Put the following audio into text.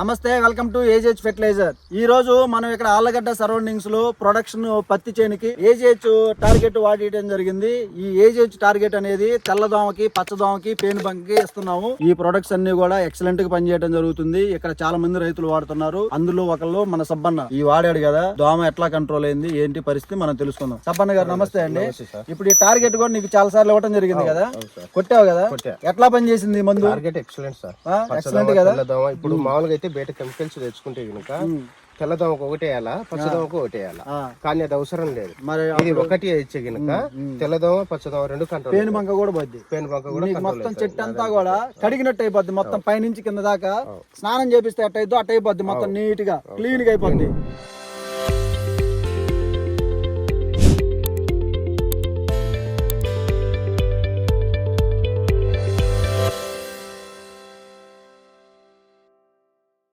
నమస్తే welcome to ఏజెచ్ fertiliser ఈ రోజు మనం ఇక్కడ ఆళ్ళగడ్డ సరౌండింగ్స్లో ప్రొడక్షన్ పత్తి చేనుకి ఏజెచ్ టార్గెట్ వాడేయడం జరిగింది. ఈ ఏజెచ్ టార్గెట్ అనేది తెల్లదోమకి పచ్చదోమకి పేను బంకి ఇస్తున్నాము. ఈ ప్రొడక్ట్స్ అన్ని కూడా ఎక్సలెంట్గా పనిచేయడం జరుగుతుంది. ఇక్కడ చాలా మంది రైతులు వాడుతున్నారు. అందులో ఒకళ్ళు మన సబ్బన్న. ఈ వాడాడు కదా దోమ ఎట్లా కంట్రోల్ అయింది ఏంటి పరిస్థితి మనం తెలుసుకుందాం. సబ్బన్న గారు నమస్తే అండి. ఇప్పుడు ఈ టార్గెట్ కూడా నీకు చాలా సార్లు ఇవ్వడం జరిగింది కదా? కొట్టావు కదా. ఎట్లా పనిచేసింది మందు? టార్గెట్ ఎక్సలెంట్ కదా? ఇప్పుడు మామూలుగా అయితే బయట కెమికల్స్ తెచ్చుకుంటే కనుక తెల్లదోమకు ఒకటి వేయాలా పచ్చదోమకు ఒకటి వేయాలా. కానీ అది అవసరం లేదు. మరి ఇది ఒకటి ఇచ్చే కనుక తెల్లదోమ పచ్చదోమ రెండు కంట్రోల్ పేను బంక కూడా పోద్ది. పెయిన్ బంక కూడా మొత్తం చెట్టు అంతా కూడా కడిగినట్టు అయిపోద్ది. మొత్తం పైనుంచి కింద దాకా స్నానం చేపిస్తే అట్ట అయిద్దో అట్ట అయిపోద్ది మొత్తం నీట్గా క్లీన్గా అయిపోద్ది.